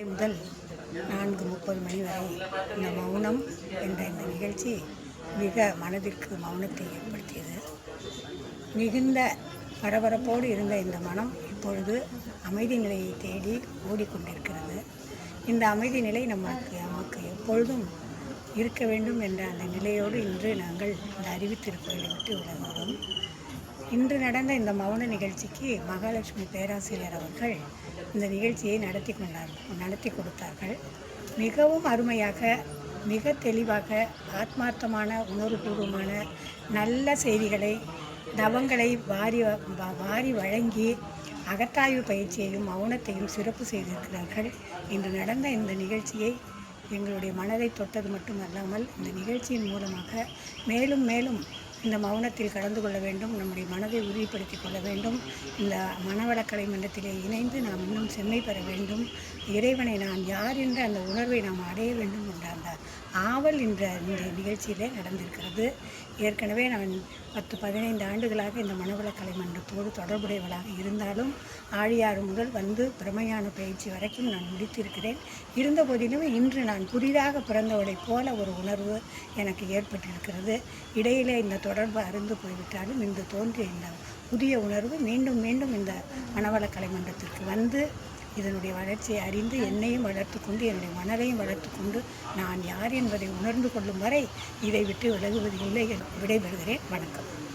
காலை முதல் நான்கு முப்பது மணி வரை இந்த மௌனம் என்ற இந்த நிகழ்ச்சி மிக மனதிற்கு மௌனத்தை ஏற்படுத்தியது. மிகுந்த பரபரப்போடு இருந்த இந்த மனம் இப்பொழுது அமைதி நிலையை தேடி ஓடிக்கொண்டிருக்கிறது. இந்த அமைதி நிலை நமக்கு நமக்கு எப்பொழுதும் இருக்க வேண்டும் என்ற அந்த நிலையோடு இன்று நாங்கள் இந்த அறிவித்திருப்பதை விட்டு விலகுகிறோம். இன்று நடந்த இந்த மௌன நிகழ்ச்சிக்கு மகாலட்சுமி பேராசிரியர் அவர்கள் இந்த நிகழ்ச்சியை நடத்தி கொண்டார் நடத்தி கொடுத்தார்கள். மிகவும் அருமையாக மிக தெளிவாக ஆத்மார்த்தமான உணர்வுபூர்வமான நல்ல செய்திகளை தவங்களை வாரி வ- வாரி வழங்கி அகத்தாய்வு பயிற்சியையும் மௌனத்தையும் சிறப்பு செய்திருக்கிறார்கள். இன்று நடந்த இந்த நிகழ்ச்சியை எங்களுடைய மனதை தொட்டது மட்டுமல்லாமல் இந்த நிகழ்ச்சியின் மூலமாக மேலும் மேலும் இந்த மௌனத்தில் கலந்து கொள்ள வேண்டும் நம்முடைய மனதை உறுதிப்படுத்திக் கொள்ள வேண்டும். இந்த மனவளக்கலை மன்றத்திலே இணைந்து நாம் இன்னும் செம்மை பெற வேண்டும். இறைவனை நான் யார் என்ற அந்த உணர்வை நாம் அடைய வேண்டும் என்ற அந்த ஆவல் என்ற இந்த நிகழ்ச்சியிலே நடந்திருக்கிறது. ஏற்கனவே நான் பத்து பதினைந்து ஆண்டுகளாக இந்த மனவளக்கலை மன்றத்தோடு தொடர்புடையவளாக இருந்தாலும் ஆழியாறு முதல் வந்து பிரமையான பயிற்சி வரைக்கும் நான் முடித்திருக்கிறேன். இருந்த போதிலும் இன்று நான் புதிதாக பிறந்தவளைப் போல ஒரு உணர்வு எனக்கு ஏற்பட்டிருக்கிறது. இடையிலே இந்த தொடர்பு அருந்து போய்விட்டாலும் இந்த தோன்றிய இந்த புதிய உணர்வு மீண்டும் மீண்டும் இந்த மனவள மன்றத்திற்கு வந்து இதனுடைய வளர்ச்சியை அறிந்து என்னையும் வளர்த்து கொண்டு என்னுடைய மனதையும் வளர்த்து கொண்டு நான் யார் என்பதை உணர்ந்து கொள்ளும் வரை இதை விட்டு விலகுவது இல்லை விடைபெறுகிறேன். வணக்கம்.